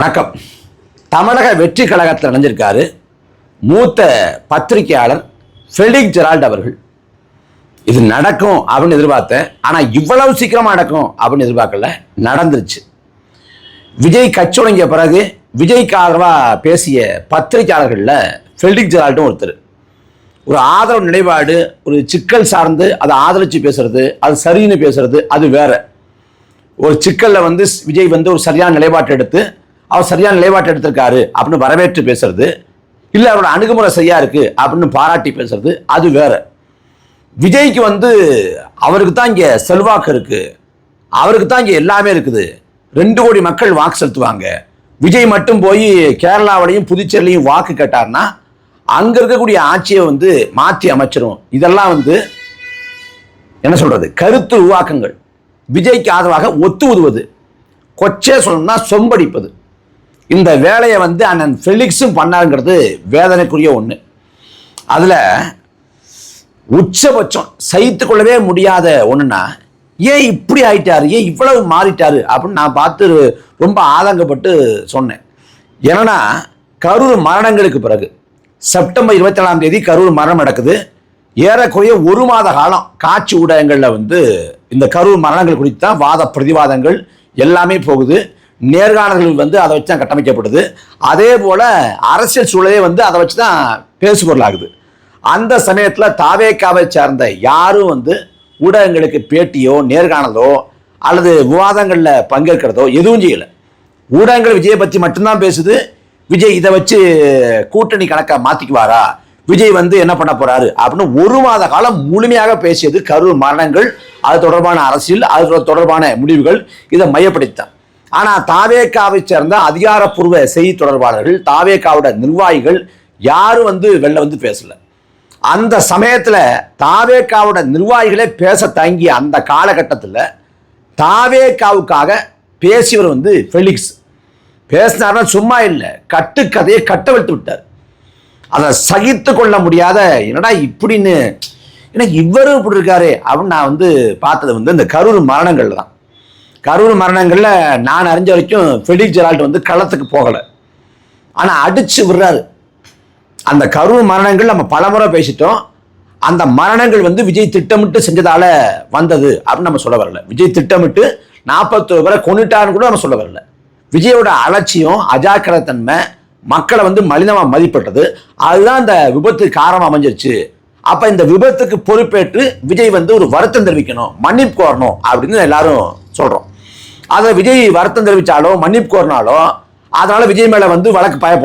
வணக்கம். தமிழக வெற்றி கழகத்தில் இணைஞ்சிருக்காரு மூத்த பத்திரிகையாளர் ஃபெலிக் ஜெரால்ட் அவர்கள். இது நடக்கும் அப்படின்னு எதிர்பார்த்தேன். ஆனால் இவ்வளவு சீக்கிரமாக நடக்கும் அப்படின்னு எதிர்பார்க்கல. நடந்துருச்சு. விஜய் கட்சி தொடங்கிய பிறகு விஜய்க்கு ஆதரவாக பேசிய பத்திரிகையாளர்களில் ஃபெலிக் ஜெரால்டும் ஒருத்தர். ஒரு ஆதரவு நிலைப்பாடு ஒரு சிக்கல் சார்ந்து அதை ஆதரித்து பேசுறது அது சரின்னு பேசுறது அது வேற. ஒரு சிக்கலில் வந்து விஜய் வந்து ஒரு சரியான நிலைப்பாட்டை எடுத்து அவர் சரியான நிலைப்பாட்டை எடுத்திருக்காரு அப்படின்னு வரவேற்று பேசுறது. இல்லை அவரோட அணுகுமுறை சரியா இருக்கு அப்படின்னு பாராட்டி பேசுறது. அது வேற. விஜய்க்கு வந்து அவருக்கு தான் இங்கே செல்வாக்கு இருக்கு. அவருக்கு தான் இங்கே எல்லாமே இருக்குது. ரெண்டு கோடி மக்கள் வாக்கு செலுத்துவாங்க. விஜய் மட்டும் போய் கேரளாவிலையும் புதுச்சேரிலையும் வாக்கு கேட்டார்னா அங்கே இருக்கக்கூடிய ஆட்சியை வந்து மாற்றி அமைச்சிரும். இதெல்லாம் வந்து என்ன சொல்கிறது கருத்து உருவாக்கங்கள். விஜய்க்கு ஆதரவாக ஒத்து உதுவது கொச்சே சொல்லணும்னா சொம்படிப்பது. இந்த வேலையை வந்து அண்ணன் ஃபெலிக்ஸும் பண்ணாருங்கிறது வேதனைக்குரிய ஒன்று அதில் உச்சபட்சம் சகித்து கொள்ளவே முடியாத ஒன்றுனா ஏன் இப்படி ஆயிட்டாரு? ஏன் இவ்வளவு மாறிட்டாரு? அப்படின்னு நான் பார்த்து ரொம்ப ஆதங்கப்பட்டு சொன்னேன். ஏன்னா கரூர் மரணங்களுக்கு பிறகு செப்டம்பர் இருபத்தி ஏழாம் தேதி கரூர் மரணம் நடக்குது. ஏறக்குறைய ஒரு மாத காலம் காட்சி ஊடகங்களில் வந்து இந்த கரூர் மரணங்கள் குறித்து தான் வாத பிரதிவாதங்கள் எல்லாமே போகுது. நேர்காணல்கள் வந்து அதை வச்சு தான் கட்டமைக்கப்படுது. அதே போல் அரசியல் சூழலே வந்து அதை வச்சு தான் பேசுபொருளாகுது அந்த சமயத்தில் தாவேக்காவை சார்ந்த யாரும் வந்து ஊடகங்களுக்கு பேட்டியோ நேர்காணலோ அல்லது விவாதங்களில் பங்கேற்கிறதோ எதுவும் செய்யலை. ஊடகங்கள் விஜயை பற்றி மட்டும்தான் பேசுது. விஜய் இதை வச்சு கூட்டணி கணக்கை மாற்றிக்குவாரா விஜய் வந்து என்ன பண்ண போறாரு? அப்படின்னு ஒரு மாத காலம் முழுமையாக பேசியது கரூர் மரணங்கள் அது தொடர்பான அரசியல் அது தொடர்பான முடிவுகள் இதை மையப்படுத்தான் ஆனா தாவேக்காவை சேர்ந்த அதிகாரப்பூர்வ செய்தி தொடர்பாளர்கள் தாவேக்காவோட நிர்வாகிகள் யாரும் வந்து வெளில வந்து பேசல. அந்த சமயத்தில் தாவேக்காவோட நிர்வாகிகளே பேச தங்கிய அந்த காலகட்டத்தில் தாவேக்காவுக்காக பேசியவர் வந்து ஃபெலிக்ஸ். பேசினார்னா சும்மா இல்லை கட்டுக்கதையை கட்டவிழ்த்து விட்டார். அதை சகித்து கொள்ள முடியாத என்னடா இப்படின்னு எனக்கு இவரும் இப்படி இருக்காரு அப்படின்னு நான் வந்து பார்த்தது வந்து இந்த கரூர் மரணங்கள் தான். கரூர் மரணங்களில் நான் அறிஞ்ச வரைக்கும் ஃபெடிக் ஜெரால்ட் வந்து களத்துக்கு போகலை. ஆனால் அடித்து விடுறாரு. அந்த கரூர் மரணங்கள் நம்ம பலமுறை பேசிட்டோம். அந்த மரணங்கள் வந்து விஜய் திட்டமிட்டு செஞ்சதால வந்தது அப்படின்னு நம்ம சொல்ல வரல. விஜய் திட்டமிட்டு நாற்பத்தொரு பேரை கொண்டுட்டான்னு கூட நம்ம சொல்ல வரல. விஜயோட அலட்சியம் அஜாக்கிரத்தன்மை மக்களை வந்து மலினமாக மதிப்பிட்டது. அதுதான் அந்த விபத்துக்கு காரணம் அமைஞ்சிருச்சு. அப்போ இந்த விபத்துக்கு பொறுப்பேற்று விஜய் வந்து ஒரு வருத்தம் தெரிவிக்கணும் மன்னிப்பு கோரணும் அப்படின்னு எல்லாரும் சொல்கிறோம் அதை விஜய் வருத்தம் தெரிவித்தாலோ மன்னிப்பு கோரினாலோ அதனால் விஜய் மேலே வந்து வழக்கு பாய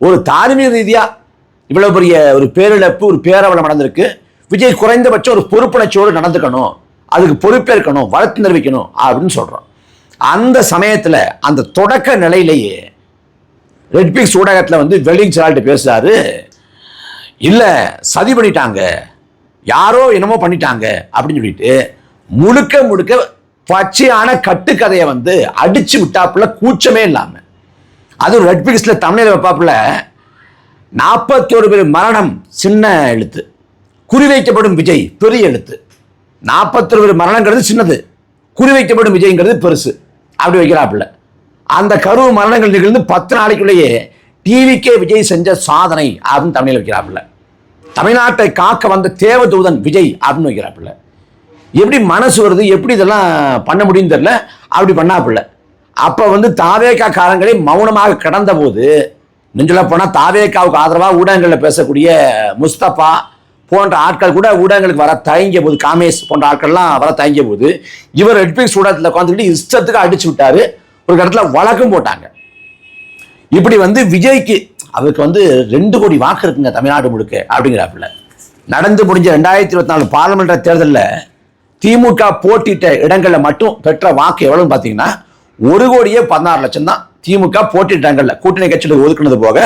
ஒரு தார்மீக ரீதியாக இவ்வளோ பெரிய ஒரு பேரிழப்பு ஒரு பேரவலம் நடந்திருக்கு. விஜய் குறைந்தபட்சம் ஒரு பொறுப்புணர்ச்சியோடு நடந்துக்கணும். அதுக்கு பொறுப்பேற்கணும் வழக்கு தெரிவிக்கணும் அப்படின்னு சொல்கிறோம் அந்த சமயத்தில் அந்த தொடக்க நிலையிலேயே ரெட்பிக்ஸ் ஊடகத்தில் வந்து வெல்டிங் ஜெரால்ட் பேசுகிறாரு இல்லை சதி பண்ணிட்டாங்க. யாரோ என்னமோ பண்ணிட்டாங்க. அப்படின்னு சொல்லிட்டு முழுக்க முழுக்க பச்சையான கட்டுக்கதையை வந்து அடிச்சு விட்டாப்புல கூச்சமே இல்லாம. அது ரெட்பிக்ஸ்ல தமிழில் வைப்பாப்புல நாற்பத்தோரு பேர் மரணம் சின்ன எழுத்து. குறிவைக்கப்படும் விஜய் பெரிய எழுத்து. நாற்பத்தொரு பேர் மரணங்கிறது சின்னது. குறிவைக்கப்படும் விஜய்ங்கிறது பெருசு. அப்படி வைக்கிறாப்புல. அந்த கரூர் மரணங்கள் நிகழ்ந்து பத்து நாளைக்குள்ளேயே டிவிக்கே விஜய் செஞ்ச சாதனை அப்படின்னு தமிழில் வைக்கிறாப்புல. தமிழ்நாட்டை காக்க வந்த தேவதூதன் விஜய் அப்படின்னு வைக்கிறாப்புல. எப்படி மனசு வருது எப்படி இதெல்லாம் பண்ண முடியும்னு தெரில அப்படி பண்ணாப்புல. அப்போ வந்து தாவேக்கா காலங்களே மௌனமாக கடந்த போது நெஞ்சில போனால் தாவேக்காவுக்கு ஆதரவாக ஊடகங்களில் பேசக்கூடிய முஸ்தபா போன்ற ஆட்கள் கூட ஊடகங்களுக்கு வர தயங்கிய போது காமேஷ் போன்ற ஆட்கள்லாம் வர தயங்கிய போது இவர் ரெட்பிக்ஸ் ஊடகத்தில் உட்காந்துக்கிட்டு இஷ்டத்துக்கு அடிச்சு விட்டாரு. ஒரு இடத்துல வழக்கும் போட்டாங்க. இப்படி வந்து விஜய்க்கு அவருக்கு வந்து ரெண்டு கோடி வாக்கு இருக்குங்க தமிழ்நாடு முழுக்க அப்படிங்கிறாப்புல. நடந்து முடிஞ்ச ரெண்டாயிரத்தி இருபத்தி நாலு பாராளுமன்ற தேர்தலில் திமுக போட்டிட்ட இடங்களில் மட்டும் பெற்ற வாக்கு எவ்வளவுன்னு பார்த்தீங்கன்னா ஒரு கோடியே பதினாறு லட்சம் தான் திமுக போட்டியிட்ட இடங்களில் கூட்டணி கட்சியில் ஒதுக்குனது போக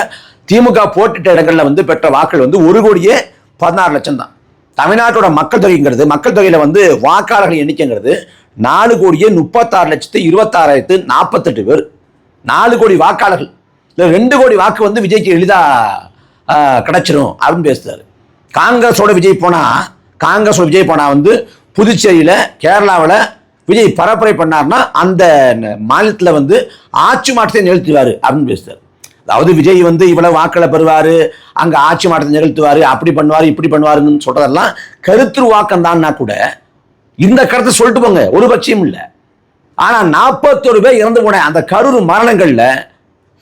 திமுக போட்டிட்ட இடங்களில் வந்து பெற்ற வாக்குகள் வந்து ஒரு கோடியே பதினாறு லட்சம் தான். தமிழ்நாட்டோட மக்கள் தொகைங்கிறது மக்கள் தொகையில் வந்து வாக்காளர்கள் எண்ணிக்கைங்கிறது நாலு கோடியே முப்பத்தாறு லட்சத்து இருபத்தாறாயிரத்து நாற்பத்தெட்டு பேர். நாலு கோடி வாக்காளர்கள். இல்லை ரெண்டு கோடி வாக்கு வந்து விஜய்க்கு எளிதாக கிடச்சிரும் அப்படின்னு பேசுகிறார் காங்கிரஸோட விஜய் போனால் காங்கிரஸோட விஜய் போனால் வந்து புதுச்சேரியில் கேரளாவில் விஜய் பரப்புரை பண்ணார்னா அந்த மாநிலத்தில் வந்து ஆட்சி மாற்றத்தை நிகழ்த்துவார் அப்படின்னு பேசுகிறார் அதாவது விஜய் வந்து இவ்வளவு வாக்களை பெறுவார் அங்கே ஆட்சி மாற்றத்தை நிகழ்த்துவார் அப்படி பண்ணுவார் இப்படி பண்ணுவாருன்னு சொல்றதெல்லாம் கருத்துருவாக்கம் தான்னா கூட இந்த கருத்தை சொல்லிட்டு போங்க ஒரு பட்சியம் இல்லை. ஆனால் நாற்பத்தொரு பேர் இறந்து போன அந்த கரூர் மரணங்களில்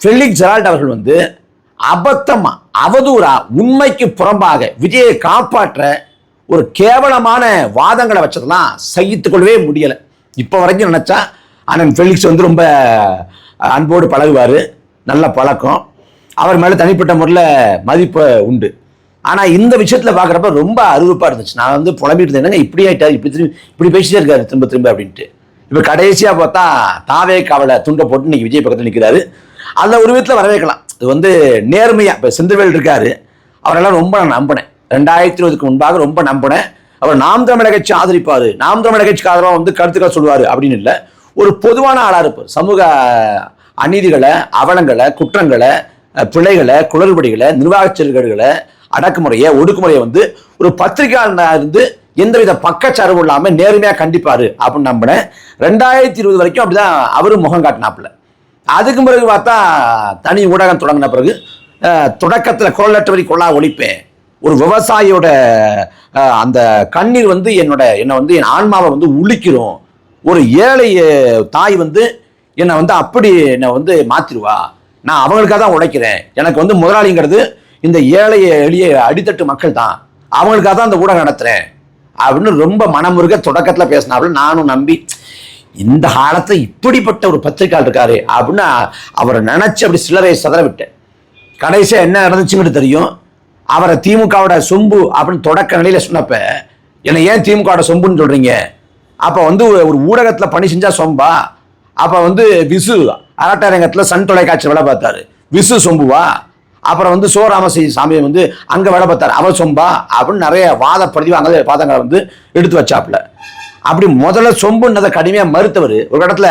ஃபெலிக் ஜெரால்ட் அவர்கள் வந்து அபத்தமாக அவதூறா உண்மைக்கு புறம்பாக விஜயை காப்பாற்ற ஒரு கேவலமான வாதங்களை வச்சதெல்லாம் சகித்துக்கொள்ளவே முடியலை. இப்போ வரைக்கும் நினச்சா அண்ணன் ஃபெலிக்ஸ் வந்து ரொம்ப அன்போடு பழகுவார். நல்ல பழக்கம். அவர் மேலே தனிப்பட்ட முறையில் மதிப்பு உண்டு. ஆனால் இந்த விஷயத்தில் பார்க்குறப்ப ரொம்ப அருவப்பாக இருந்துச்சு. நான் வந்து புலம்பிட்டு இருந்தேன். இப்படி ஆகிட்டார் இப்படி திரும்பி இப்படி பேசிட்டே இருக்காரு திரும்ப திரும்ப அப்படின்ட்டு. இப்போ கடைசியாக பார்த்தா தாவே காவலை துண்டை போட்டு இன்றைக்கி விஜய் பக்கத்தில் நிற்கிறாரு அதில் ஒரு விதத்தில் வரவேற்கலாம். இது வந்து நேர்மையாக இப்போ செந்தில்வேல் இருக்காரு. அவரெல்லாம் ரொம்ப நான் நம்பினேன். ரெண்டாயிரத்தி இருபதுக்கு முன்பாக ரொம்ப நம்பினேன். அவர் நாம் தமிழக கட்சி ஆதரிப்பார். நாம் தமிழக கட்சிக்கு ஆதரவாக வந்து கருத்துக்கள் சொல்லுவார் அப்படின்னு இல்லை. ஒரு பொதுவான ஆளாக இருப்பார். சமூக அநீதிகளை அவலங்களை குற்றங்களை அஹ், பிழைகளை குளறுபடிகளை நிர்வாகச் செயல்களை அடக்குமுறையை ஒடுக்குமுறையை வந்து ஒரு பத்திரிகையாளனாக இருந்து எந்தவித பக்கச்சார்பு இல்லாமல் நேர்மையாக கண்டிப்பார் அப்படின்னு நம்பினேன். ரெண்டாயிரத்தி இருபது வரைக்கும் அப்படிதான் அவரும் முகம் காட்டினாப்புல. அதுக்கு பிறகு பார்த்தா தனி ஊடகம் தொடங்கின பிறகு தொடக்கத்தில் குரலற்றவரி கொள்ளா ஒழிப்பேன். ஒரு விவசாயியோட அந்த கண்ணீர் வந்து என்னோட என்னை வந்து என் ஆன்மாவை வந்து உளிக்கிறோம் ஒரு ஏழை தாய் வந்து என்னை வந்து அப்படி என்னை வந்து மாத்திருவா. நான் அவங்களுக்காக தான் உழைக்கிறேன். எனக்கு வந்து முதலாளிங்கிறது இந்த ஏழை எளிய அடித்தட்டு மக்கள் தான். அவங்களுக்காக தான் அந்த ஊடகம் நடத்துகிறேன் அப்படின்னு ரொம்ப மனமுருக தொடக்கத்தில் பேசினாப்புல நானும் நம்பி இந்த காலத்தில் இப்படிப்பட்ட ஒரு பத்திரிக்கையால் இருக்காரு அப்படின்னு அவரை நினச்சி அப்படி சில்லறை சதற விட்டேன். கடைசியாக என்ன நடந்துச்சுங்கிறது தெரியும். அவரை திமுகவோட சொம்பு அப்படின்னு தொடக்க நிலையில சொன்னப்ப என்னை ஏன் திமுகவோட சொம்புன்னு சொல்றீங்க? அப்போ வந்து ஒரு ஊடகத்தில் பணி செஞ்சா சொம்பா? அப்போ வந்து விசு அரட்டாரங்கத்துல சன் தொலைக்காட்சி வேலை பார்த்தாரு. விசு சொம்புவா? அப்புறம் வந்து சோராமசி சாமியை வந்து அங்கே வேலை பார்த்தாரு. அவர் சொம்பா? அப்படின்னு நிறைய வாத பிரதிவாங்க வாதங்களை வந்து எடுத்து வச்சாப்புல. அப்படி முதல்ல சொம்புன்னதை கடுமையாக மறுத்தவர் ஒரு இடத்துல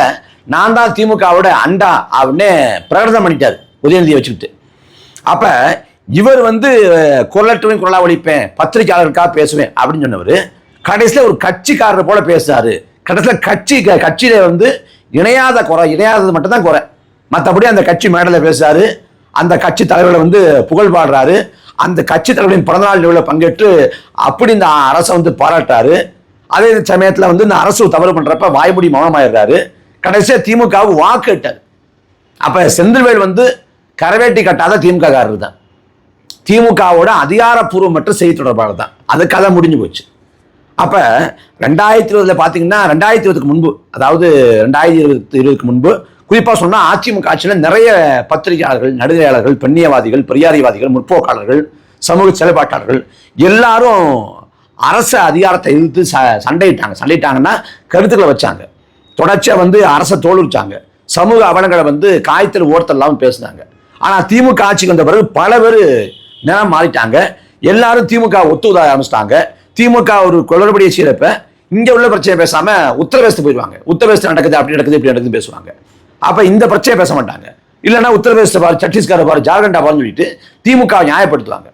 நான் தான் திமுகவோட அண்டா அப்படின்னு பிரகடனம் பண்ணிட்டார் உதயநிதியை வச்சுக்கிட்டு. அப்போ இவர் வந்து குரலட்டுவேன் குரலா ஒழிப்பேன் பத்திரிகையாளருக்காக பேசுவேன் அப்படின்னு சொன்னவர் கடைசியில் ஒரு கட்சிக்காரர் போல பேசுறாரு. கடைசியில் கட்சி க- கட்சியில வந்து இணையாத குறை இணையாதது மட்டும்தான் குறை. மற்றபடி அந்த கட்சி மேடையில் பேசுறாரு. அந்த கட்சி தலைவர்களை வந்து புகழ் பாடுறாரு. அந்த கட்சி தலைவரின் பிறந்தநாள் நிகழ்வில் பங்கேற்று அப்படி இந்த அரசை வந்து பாராட்டாரு அதே சமயத்தில் வந்து இந்த அரசு தவறு பண்ணுறப்ப வாய்மொழி மௌனமாயிடுறாரு. கடைசியாக திமுகவுக்கு வாக்கு இட்டார் அப்போ செந்தில்வேல் வந்து கரவேட்டி கட்டாத திமுக காரர் தான் திமுகவோட அதிகாரப்பூர்வமற்ற செய்தி தொடர்பாளர் தான் அது கதை முடிஞ்சு போச்சு. அப்போ ரெண்டாயிரத்தி இருபதில் பார்த்தீங்கன்னா ரெண்டாயிரத்தி இருபதுக்கு முன்பு அதாவது ரெண்டாயிரத்தி இருபத்தி இருபதுக்கு முன்பு குறிப்பாக சொன்னால் அதிமுக ஆட்சியில் நிறைய பத்திரிகையாளர்கள் நடுகையாளர்கள் பெண்ணியவாதிகள் பெரியாரிவாதிகள் முற்போக்காளர்கள் சமூக செயல்பாட்டாளர்கள் எல்லாரும் அரச அதிகாரத்தை எதிர்த்து ச- சண்டையிட்டாங்க. சண்டையிட்டாங்கன்னா கருத்துக்களை வச்சாங்க. தொடர்ச்சியாக வந்து அரசை தோலுரிச்சாங்க. சமூக அவலங்களை வந்து காய்ச்சல் ஓர்த்தல் இல்லாமல் பேசினாங்க. ஆனால் திமுக ஆட்சிக்கு வந்த பிறகு பல பேர் நிலம் மாறிட்டாங்க? எல்லாரும் திமுக ஒத்துதாக ஆரம்பிச்சிட்டாங்க. திமுக ஒரு குளறுபடியை செய்யறப்ப இங்கே உள்ள பிரச்சனை பேசாமல் உத்தரவேசத்து போயிடுவாங்க. உத்தரவேசத்து நடக்குது அப்படி நடக்குது இப்படி நடக்குது பேசுவாங்க. அப்போ இந்த பிரச்சனையை பேச மாட்டாங்க. இல்லைன்னா உத்தரப்பிரதேசத்தை பாரு சத்தீஸ்கரை பாரு ஜார்க்கண்டா பாருன்னு சொல்லிட்டு திமுக நியாயப்படுத்துவாங்க.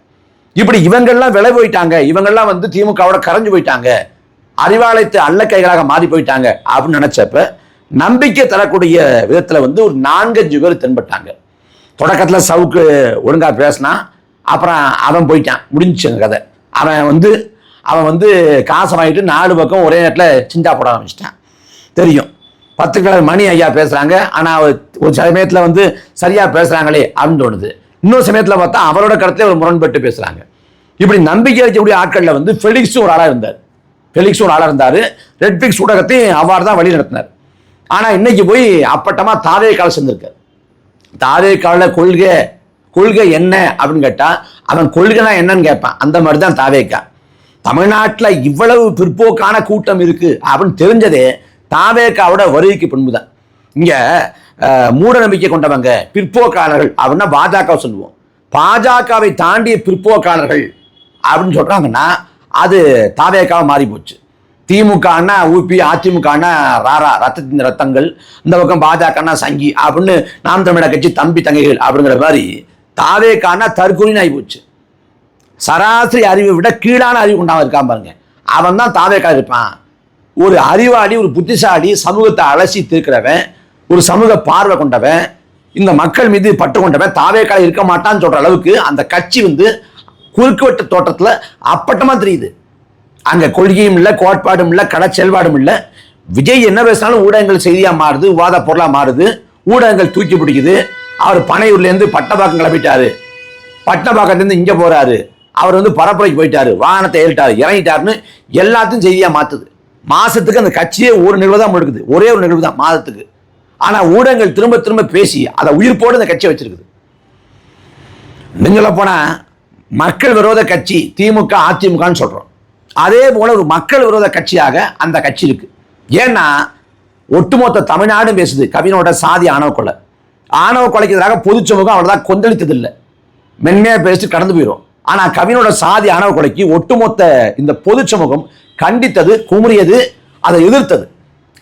இப்படி இவங்கெல்லாம் விலை போயிட்டாங்க. இவங்கெல்லாம் வந்து திமுகவோட கரைஞ்சு போயிட்டாங்க. அறிவாலயத்து அல்லக்கைகளாக மாறி போயிட்டாங்க அப்படின்னு நினச்சப்ப நம்பிக்கை தரக்கூடிய விதத்தில் வந்து ஒரு நான்கஞ்சு பேர் தென்பட்டாங்க. தொடக்கத்தில் சவுக்கு ஒழுங்காக பேசினா அப்புறம் அவன் போயிட்டான். முடிஞ்சுச்சு கதை. அவன் வந்து அவன் வந்து காசை வாங்கிட்டு நாலு பக்கம் ஒரே நேரத்தில் சிந்தா போட ஆரம்பிச்சிட்டான். தெரியும். பத்து பத்திரிகையாளர் மணி ஐயா பேசுகிறாங்க ஆனால் ஒரு சமயத்தில் வந்து சரியாக பேசுகிறாங்களே அப்படின்னு தோணுது. இன்னொரு சமயத்தில் பார்த்தா அவரோட கருத்துல ஒரு முரண்பட்டு பேசுகிறாங்க இப்படி நம்பிக்கை வைக்கக்கூடிய ஆட்களில் வந்து ஃபெலிக்ஸும் ஒரு ஆளாக இருந்தார். ஃபெலிக்ஸும் ஒரு ஆளாக இருந்தார். ரெட்பிக்ஸ் ஊடகத்தையும் அவ்வாறு தான் வழி நடத்தினார். ஆனால் இன்னைக்கு போய் அப்பட்டமாக தாதே கால சேர்ந்திருக்காரு. தாவே கால கொள்கை கொள்கை என்ன அப்படின்னு கேட்டால் அவன் கொள்கைனா என்னன்னு கேட்பான். அந்த மாதிரி தான் தாவேக்கா. தமிழ்நாட்டில் இவ்வளவு பிற்போக்கான கூட்டம் இருக்கு அப்படின்னு தெரிஞ்சதே தாவேக்காவோட வருகைக்கு பின்பு தான் இங்க மூட நம்பிக்கை கொண்டவங்க பிற்போக்காளர்கள் அப்படின்னா பாஜக சொல்லுவோம். பாஜகவை தாண்டிய பிற்போக்காளர்கள் அப்படின்னு சொல்கிறாங்கன்னா அது தாவேக்காவை மாறி போச்சு. திமுகன்னா ஊபி அதிமுகன்னா ராரா ரத்தத்தின் ரத்தங்கள் இந்த பக்கம் பாஜகன்னா சங்கி அப்படின்னு நாம் தமிழக கட்சி தம்பி தங்கைகள் அப்படிங்கிற மாதிரி தாவேக்கான்னா தற்கொலின்னு ஆகி போச்சு சராசரி அறிவை விட கீழான அறிவு கொண்டாமல் இருக்கான் பாருங்க. அவன் தான் தாவேக்கா இருப்பான். ஒரு அறிவாளி ஒரு புத்திசாலி சமூகத்தை அலசி தீர்க்கிறவன் ஒரு சமூக பார்வை கொண்டவன் இந்த மக்கள் மீது பட்டு கொண்டவன் தாவேக்கால இருக்க மாட்டான்னு சொல்ற அளவுக்கு அந்த கட்சி வந்து குறுக்குவெட்டு தோட்டத்தில் அப்பட்டமா தெரியுது. அங்க கொள்கையும் இல்லை கோட்பாடும் இல்லை கட செல்வாடும் இல்லை. விஜய் என்ன பேசினாலும் ஊடகங்கள் செய்தியா மாறுது விவாத பொருளா மாறுது. ஊடகங்கள் தூக்கி பிடிக்குது. அவர் பனையூர்லேருந்து பட்டபாக்கம் கிளம்பிட்டாரு. பட்டபாக்கத்துலேருந்து இங்கே போகிறாரு அவர் வந்து பரப்புரைக்கு போயிட்டாரு. வாகனத்தை ஏறிட்டார். இறங்கிட்டாருன்னு எல்லாத்தையும் செய்தியாக மாற்றுது மாதத்துக்கு அந்த கட்சியே ஒரு நிகழ்வு தான் முழுக்குது ஒரே ஒரு நிகழ்வு தான் மாதத்துக்கு. ஆனால் ஊடகங்கள் திரும்ப திரும்ப பேசி அதை உயிர்ப்போடு அந்த கட்சியை வச்சிருக்குது. இன்னும் போனால் மக்கள் விரோத கட்சி திமுக அதிமுகன்னு சொல்கிறோம் அதே போல ஒரு மக்கள் விரோத கட்சியாக அந்த கட்சி இருக்குது ஏன்னா ஒட்டுமொத்த தமிழ்நாடும் பேசுது. கவினோட சாதி ஆணவ கொலை. ஆணவ கொலைக்கு எதிராக பொது சமூகம் அவ்வளோதான் கொந்தளித்தது இல்லை மென்மையாக பேசிட்டு கடந்து போயிடும் ஆனால் கவினோட சாதி ஆணவ கொலைக்கு ஒட்டுமொத்த இந்த பொது சமூகம் கண்டித்தது குமுறியது அதை எதிர்த்தது.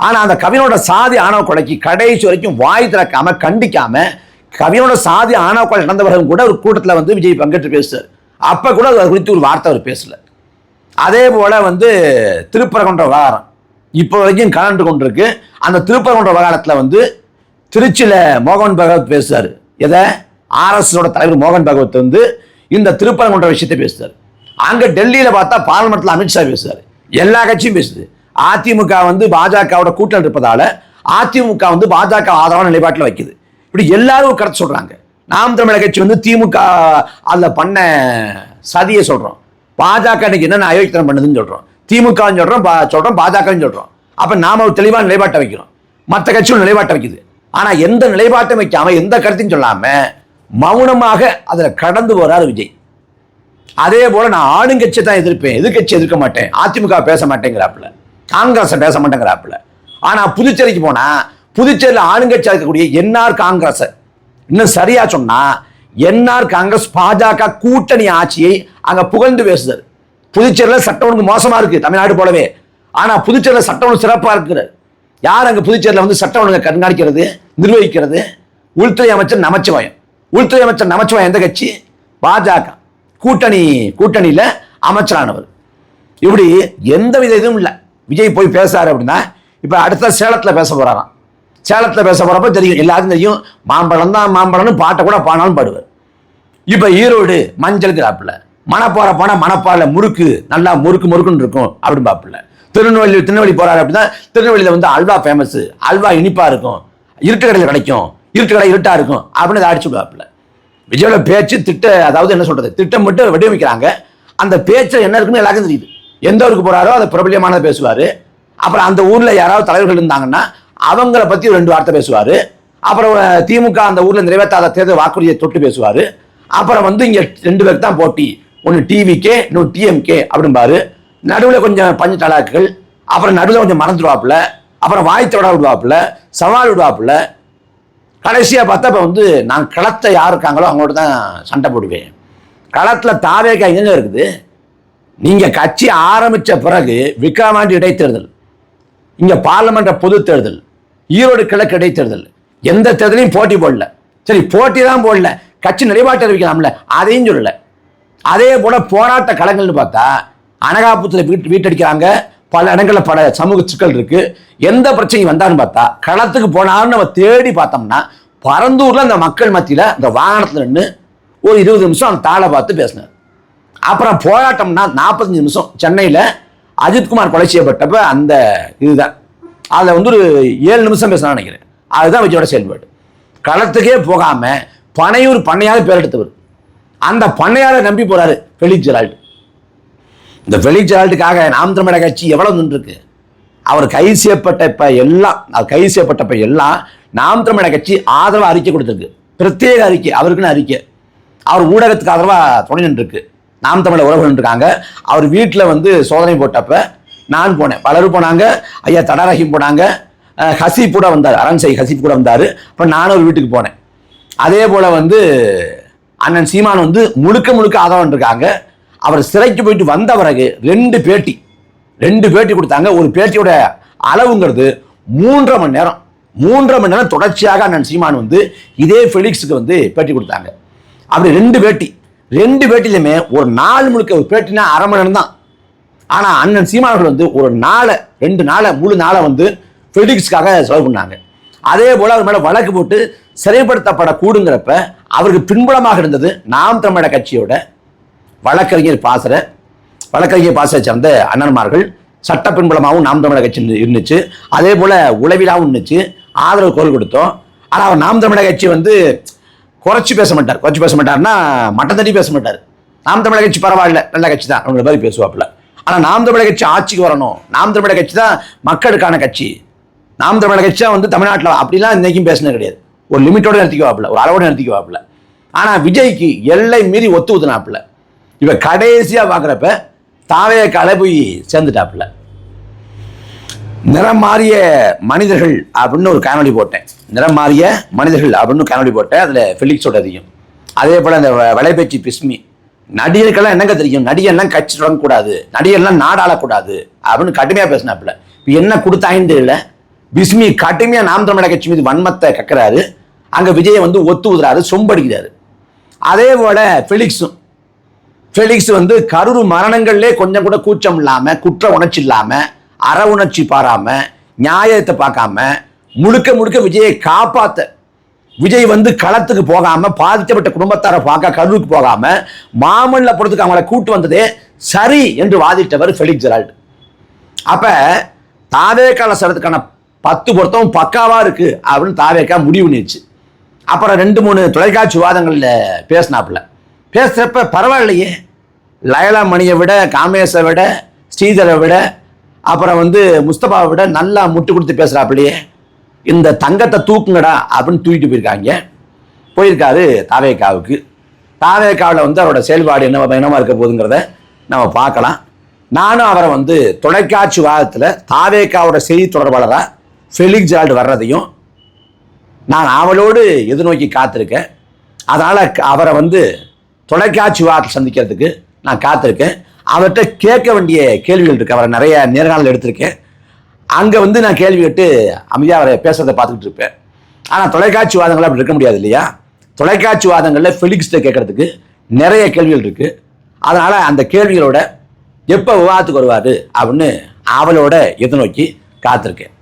ஆனால் அந்த கவினோட சாதி ஆணவ கொலைக்கு கடைசி வரைக்கும் வாய் திறக்காம கண்டிக்காம கவினோட சாதி ஆணவ கொலை நடந்த பிறகு கூட ஒரு கூட்டத்தில் வந்து விஜய் பங்கேற்று பேசுறாரு. அப்போ கூட அது குறித்து ஒரு வார்த்தை அவர் பேசல. அதே போல் வந்து திருப்பரங்குன்ற விவகாரம். இப்போ வரைக்கும் கலந்து கொண்டிருக்கு. அந்த திருப்பரங்குன்ற விவகாரத்தில் வந்து திருச்சியில் மோகன் பகவத் பேசுறாரு. எதை? ஆர்எஸ்ஸோட தலைவர் மோகன் பகவத் வந்து இந்த திருப்பரங்குன்ற விஷயத்தை பேசுறாரு. அங்கே டெல்லியில் பார்த்தா பார்லிமெண்ட்ல அமித்ஷா பேசுறாரு. எல்லா கட்சியும் பேசுது. அதிமுக வந்து பாஜகவோட கூட்டணி இருப்பதால் அதிமுக வந்து பாஜக ஆதரவான நிலைப்பாட்டில் வைக்குது. இப்படி எல்லாரும் கருத்து சொல்கிறாங்க நாம் தமிழர் கட்சி வந்து திமுக அதில் பண்ண சதியை சொல்கிறோம் பாஜக இன்னைக்கு என்னென்ன அயோக்கியம் பண்ணுதுன்னு சொல்கிறோம் திமுகன்னு சொல்கிறோம் பா- சொல்றோம் பாஜகன்னு சொல்கிறோம் அப்போ நாம ஒரு தெளிவான நிலைப்பாட்டை வைக்கிறோம். மற்ற கட்சியும் நிலைப்பாட்டை வைக்குது. ஆனா எந்த நிலைப்பாட்டும் வைக்காம எந்த கருத்தையும் சொல்லாம மௌனமாக அதில் கடந்து போறாரு விஜய். அதே போல நான் ஆளுங்கட்சியை தான் எதிர்ப்பேன். எதிர்கட்சி எதிர்க்க மாட்டேன். அதிமுக பேச மாட்டேங்கிறாப்புல. காங்கிரஸை பேச மாட்டேங்கிறாப்புல. ஆனா புதுச்சேரிக்கு போனா புதுச்சேரியில் ஆளுங்கட்சியாக இருக்கக்கூடிய என்ஆர் காங்கிரஸ் இன்னும் சரியா சொன்னா என்ஆர் காங்கிரஸ் பாஜக கூட்டணி ஆட்சியை அங்க புகழ்ந்து பேசுது. புதுச்சேரியில் சட்டம் ஒழுங்கு மோசமா இருக்கு. தமிழ்நாடு போலவே. ஆனா புதுச்சேரியில் சட்டம் ஒழுங்கு சிறப்பா இருக்கிறது. யார் அங்கே புதுச்சேரியில் வந்து சட்டம் ஒழுங்கை கண்காணிக்கிறது நிர்வகிக்கிறது? உள்துறை அமைச்சர் நமச்சிவாயம். உள்துறை அமைச்சர் நமச்சிவாயம் எந்த கட்சி? பாஜக. கூட்டணி கூட்டணியில் அமைச்சரானவர். இப்படி எந்த வித இதுவும் இல்லை. விஜய் போய் பேசுறாரு அப்படின்னா இப்போ அடுத்த சேலத்தில் பேச போகிறாராம் சேலத்தில் பேச போகிறப்ப தெரியும் எல்லாருக்கும் தெரியும் மாம்பழம் தான் மாம்பழம்னு பாட்டை கூட பாடாலும் பாடுவார். இப்போ ஈரோடு மஞ்சள் கிராப்பில் மணப்பாறை போனால் மணப்பாறையில முறுக்கு நல்லா முறுக்கு முறுக்குன்னு இருக்கும் அப்படின்னு பாப்புல திருநெல்வேலி திருநெல்வேலி போகிறாரு அப்படின்னா திருநெல்வேலியில் வந்து அல்வா ஃபேமஸ் அல்வா இனிப்பாக இருக்கும். இருட்டு கடையில் கிடைக்கும். இருட்டு கடை இருட்டாக இருக்கும். அப்படின்னு அதை அடிச்சு விஜயோட பேச்சு திட்ட அதாவது என்ன சொல்கிறது திட்டம் மட்டும் வடிவமைக்கிறாங்க. அந்த பேச்சு என்ன இருக்குன்னு எல்லாருக்கும் தெரியுது. எந்த ஊருக்கு போகிறாரோ அதை பிரபலியமானதை பேசுவார். அப்புறம் அந்த ஊரில் யாராவது தலைவர்கள் இருந்தாங்கன்னா அவங்கள பற்றி ஒரு ரெண்டு வார்த்தை பேசுவார். அப்புறம் திமுக அந்த ஊரில் நிறைவேற்றாத தேர்தல் வாக்குறுதியை தொட்டு பேசுவார். அப்புறம் வந்து இங்கே ரெண்டு பேருக்கு தான் போட்டி. ஒன்று டிவிகே இன்னொன்று டிஎம்கே அப்படிம்பாரு. நடுவில் கொஞ்சம் பஞ்ச தலாக்குகள் அப்புறம் நடுவில் கொஞ்சம் மறந்துடுவாப்புல அப்புறம் வாய் தொட விடுவாப்புல சவால் விடுவாப்புல. கடைசியாக பார்த்தா இப்போ வந்து நான் களத்தை யார் இருக்காங்களோ அவங்களோட தான் சண்டை போடுவேன். களத்தில் தாவேக்கா எங்கெங்க இருக்குது? நீங்கள் கட்சி ஆரம்பித்த பிறகு விக்ரமாண்டி இடைத்தேர்தல் இங்கே பார்லமெண்ட பொது தேர்தல் ஈரோடு கிழக்கு இடைத்தேர்தல் எந்த தேர்தலையும் போட்டி போடல. சரி போட்டி தான் போடல. கட்சி நிலைப்பாட்டை அறிவிக்கலாம்ல. அதையும் சொல்லலை. அதே போல போராட்ட களங்கள்னு பார்த்தா அனகாபுத்தில் வீட்டு வீட்டடிக்கிறாங்க. பல இடங்களில் பல சமூக சிக்கல் இருக்கு. எந்த பிரச்சனையும் வந்தாலும் பார்த்தா களத்துக்கு போனாலும் நம்ம தேடி பார்த்தோம்னா பரந்தூரில் அந்த மக்கள் மத்தியில் அந்த வாகனத்தில் நின்று ஒரு இருபது நிமிஷம் அந்த தாளை பார்த்து பேசினார். அப்புறம் போராட்டம்னா நாற்பத்தஞ்சு நிமிஷம். சென்னையில் அஜித்குமார் கொலை செய்யப்பட்டப்ப அந்த இதுதான். அதில் வந்து ஒரு ஏழு நிமிஷம் பேசணும்னு நினைக்கிறேன். அதுதான் விஜயோட செயல்பாடு. களத்துக்கே போகாமல் பனையூர் பண்ணையார் பேர் எடுத்தவர் அந்த பண்ணையாரை நம்பி போகிறாரு ஃபெலிக்ஸ் ஜெரால்டு இந்த ஃபெலிக்ஸ் ஜெரால்டுக்காக நாம் தமிழக கட்சி எவ்வளோ நின்றுருக்கு? அவர் கைது செய்யப்பட்ட இப்போ எல்லாம் அவர் கைது செய்யப்பட்டப்ப எல்லாம் நாம் தமிழக கட்சி ஆதரவாக அறிக்கை கொடுத்துருக்கு. பிரத்யேக அறிக்கை அவருக்குன்னு அறிக்கை. அவர் ஊடகத்துக்கு ஆதரவாக துணை நின்றுருக்கு. நாம் தமிழர் உறவு நின்றுருக்காங்க. அவர் வீட்டில் வந்து சோதனை போட்டப்ப நான் போனேன். பலரும் போனாங்க. ஐயா தடாரஹிம் போனாங்க. ஹசீப் கூட வந்தார். அரண்சை ஹசீப் கூட வந்தார். அப்போ நானும் ஒரு வீட்டுக்கு போனேன். அதே போல் வந்து அண்ணன் சீமான் வந்து முழுக்க முழுக்க ஆதரவு இருக்காங்க அவர் சிறைக்கு போயிட்டு வந்த பிறகு ரெண்டு பேட்டி ரெண்டு பேட்டி கொடுத்தாங்க. ஒரு பேட்டியோட அளவுங்கிறது மூன்றரை மணி நேரம். மூன்றரை மணி நேரம் தொடர்ச்சியாக அண்ணன் சீமான் வந்து இதே ஃபெலிக்ஸுக்கு வந்து பேட்டி கொடுத்தாங்க. அப்படி ரெண்டு பேட்டி ரெண்டு பேட்டிலையுமே ஒரு நாள் முழுக்க ஒரு பேட்டினா அரை மணி நேரம் தான் ஆனால் அண்ணன் சீமானவர்கள் வந்து ஒரு நாளை ரெண்டு நாளை முழு நாளை வந்து ஃபெலிக்ஸுக்காக செலவு பண்ணாங்க. அதே போல் அவர் மேலே வழக்கு போட்டு சிறைப்படுத்தப்படக்கூடுங்கிறப்ப அவருக்கு பின்புலமாக இருந்தது நாம் தமிழக கட்சியோட வழக்கறிஞர் பாசற வழக்கறிஞர் பாசறை சேர்ந்த அண்ணன்மார்கள் சட்ட பின்புலமாகவும் நாம் தமிழக கட்சி இருந்துச்சு. அதே போல் உளவிலாவும் இருந்துச்சு. ஆதரவு குரல் கொடுத்தோம். ஆனால் அவர் நாம் தமிழக கட்சி வந்து குறைச்சி பேச மாட்டார். குறைச்சி பேச மாட்டார்னா மட்டம் தட்டி பேச மாட்டார். நாம் தமிழக கட்சி பரவாயில்ல நல்ல கட்சி தான் அவங்கள மாதிரி பேசுவாப்புல. ஆனால் நாம் தமிழக கட்சி ஆட்சிக்கு வரணும். நாம் தமிழக கட்சி தான் மக்களுக்கான கட்சி. நாம் தமிழக கட்சி தான் வந்து தமிழ்நாட்டில் அப்படிலாம் இன்னைக்கும் பேசினது கிடையாது. ஒரு லிமிட்டோட நிறுத்திக்குவாப்புல ஒரு அளவோட நிறுத்திக்குவாப்புல. ஆனால் விஜய்க்கு எல்லை மீறி ஒத்து ஊத்துனாப்புல. இவன் கடைசியாக பார்க்குறப்ப தாவைய களை போய் சேர்ந்துட்டாப்புல. நிறம் மாறிய மனிதர்கள் அப்படின்னு ஒரு காணொளி போட்டேன். நிறம் மாறிய மனிதர்கள் அப்படின்னு ஒரு போட்டேன். அதில் ஃபிலிக்ஸோட அதிகம் அதே போல் அந்த வ- பிஸ்மி நடிகருக்கெல்லாம் என்னங்க தெரியும்? நடிகர்லாம் கட்சி தொடங்கக்கூடாது நடிகர்லாம் நாடாளக்கூடாது. அப்படின்னு கடுமையாக பேசினாப்புல. இப்போ என்ன கொடுத்தாயின்னு தெரியல. பிஸ்மி கடுமையாக நாம் தமிழக கட்சி மீது வன்மத்தை கக்கிறாரு. அங்கே விஜயை வந்து ஒத்து ஊதுறாரு சொம்படிக்கிறாரு அதே போல் ஃபிலிக்ஸும் ஃபெலிக்ஸ் வந்து கரூர் மரணங்கள்லே கொஞ்சம் கூட கூச்சம் இல்லாமல் குற்ற உணர்ச்சி இல்லாமல் அற உணர்ச்சி பாராம நியாயத்தை பார்க்காம முழுக்க முழுக்க விஜயை காப்பாற்ற விஜய் வந்து களத்துக்கு போகாமல் பாதிக்கப்பட்ட குடும்பத்தாரை பார்க்க கரூருக்கு மாமல்ல மாமல்லபுரத்துக்கு அவங்கள கூட்டு வந்ததே சரி என்று வாதிட்டவர் ஃபெலிக்ஸ் ஜெரால்டு அப்போ தாவேக்கால சரத்துக்கான பத்து பொருத்தம் பக்காவாக இருக்குது அப்படின்னு தாவேக்கா முடிவு பண்ணிடுச்சு அப்புறம் ரெண்டு மூணு தொலைக்காட்சி வாதங்களில் பேசினாப்புல. பேசுகிறப்ப பரவாயில்லையே. லயலா மணியை விட காமேஷை விட ஸ்ரீதரை விட அப்புறம் வந்து முஸ்தபாவை விட நல்லா முட்டு கொடுத்து பேசுறாப்புலையே. இந்த தங்கத்தை தூக்குங்கடா அப்படின்னு தூக்கிட்டு போயிருக்காங்க. போயிருக்காரு தாவேக்காவுக்கு. தாவேக்காவில் வந்து அவரோட செயல்பாடு என்ன என்னமா இருக்க போகுதுங்கிறத நம்ம பார்க்கலாம். நானும் அவரை வந்து தொலைக்காட்சி வாதத்தில் தாவேக்காவோட செய்தி தொடர்பாளராக ஃபெலிக் ஜால்டு வர்றதையும் நான் அவளோடு எதிர்நோக்கி காத்திருக்கேன். அதனால் அவரை வந்து தொலைக்காட்சி வாரத்தில் சந்திக்கிறதுக்கு நான் காத்திருக்கேன். அவர்கிட்ட கேட்க வேண்டிய கேள்விகள் இருக்கு. அவரை நிறைய நேர்காணல் எடுத்திருக்கேன். அங்கே வந்து நான் கேள்வி கேட்டு அமைதியாக அவரை பேசுறதை பார்த்துக்கிட்டு இருப்பேன். ஆனால் தொலைக்காட்சி வாதங்கள் அப்படி இருக்க முடியாது இல்லையா? தொலைக்காட்சி வாதங்களில் ஃபெலிக்ஸ்கிட்ட கேட்கறதுக்கு நிறைய கேள்விகள் இருக்கு. அதனால் அந்த கேள்விகளோட எப்போ விவாதத்துக்கு வருவார் அப்படின்னு அவளோட எதிர்நோக்கி காத்திருக்கேன்.